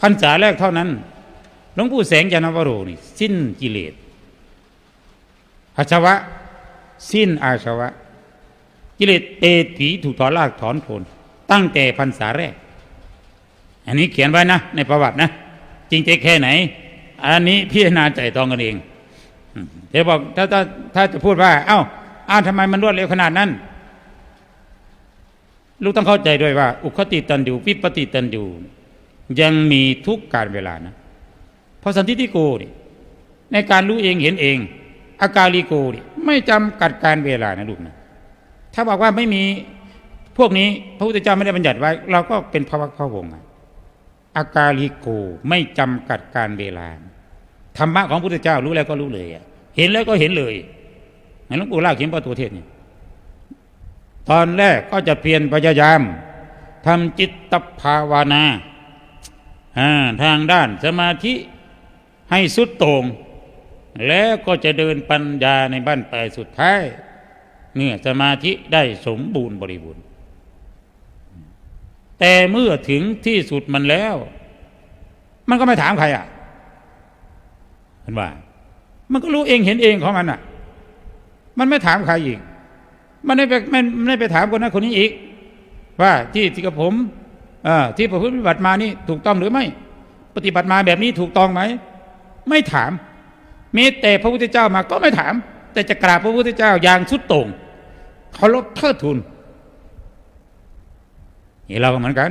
พรรษาแรกเท่านั้นหลวงปู่แสงยานวโรนี่ สิ้นกิเลสอาชวะ สิ้นอาชวะ กิเลสเตถีถูกถอนรากถอนโคนตั้งแต่พรรษาแรก อันนี้เขียนไว้นะ ในประวัตินะ จริงใจแค่ไหน อันนี้พิจารณาใจตองกันเองเดี๋ยวบอกถ้าถ้าถ้าจะพูดว่า เอ้าอ้าวทำไมมันรวดเร็วขนาดนั้น ลูกต้องเข้าใจด้วยว่า อุคติตันยูวิปติตันยู ยังมีทุกการเวลานะเพราะสันทิฏฐิโกนี่ในการรู้เองเห็นเอง อากาลิโกนี่ไม่จำกัดการเวลานะลูกนะถ้าบอกว่าไม่มีพวกนี้พระพุทธเจ้าไม่ได้บัญญัติไว้ เราก็เป็นพระวักพระวงศ์อากาลิโกไม่จำกัดการเวลาธรรมะของพระพุทธเจ้ารู้แล้วก็รู้เลยเห็นแล้วก็เห็นเลยเหมือนหลวงปู่ล่าเขียนประตูเทศเนี่ยตอนแรกก็จะเพียรพยายามทำจิตตภาวนาอ่า ทางด้านสมาธิให้สุดโต่งแล้วก็จะเดินปัญญาในบ้านปลายสุดท้ายเมื่อสมาธิได้สมบูรณ์บริบูรณ์ แต่เมื่อถึงที่สุดมันแล้ว มันก็ไม่ถามใครอะเห็นว่า มันก็รู้เองเห็นเองของมันอะ มันไม่ถามใครอีก มันไม่ไปไม่ไม่ไปถามคนนั้นคนนี้อีก ว่าที่ที่กับผม ที่ประพฤติปฏิบัติมานี่ถูกต้องหรือไม่ ปฏิบัติมาแบบนี้ถูกต้องไหม ไม่ถามแม้แต่พระพุทธเจ้ามาก็ไม่ถาม แต่จะกราบพระพุทธเจ้าอย่างสุดโต่งเคารพเทิดทูนนี่เราก็เหมือนกัน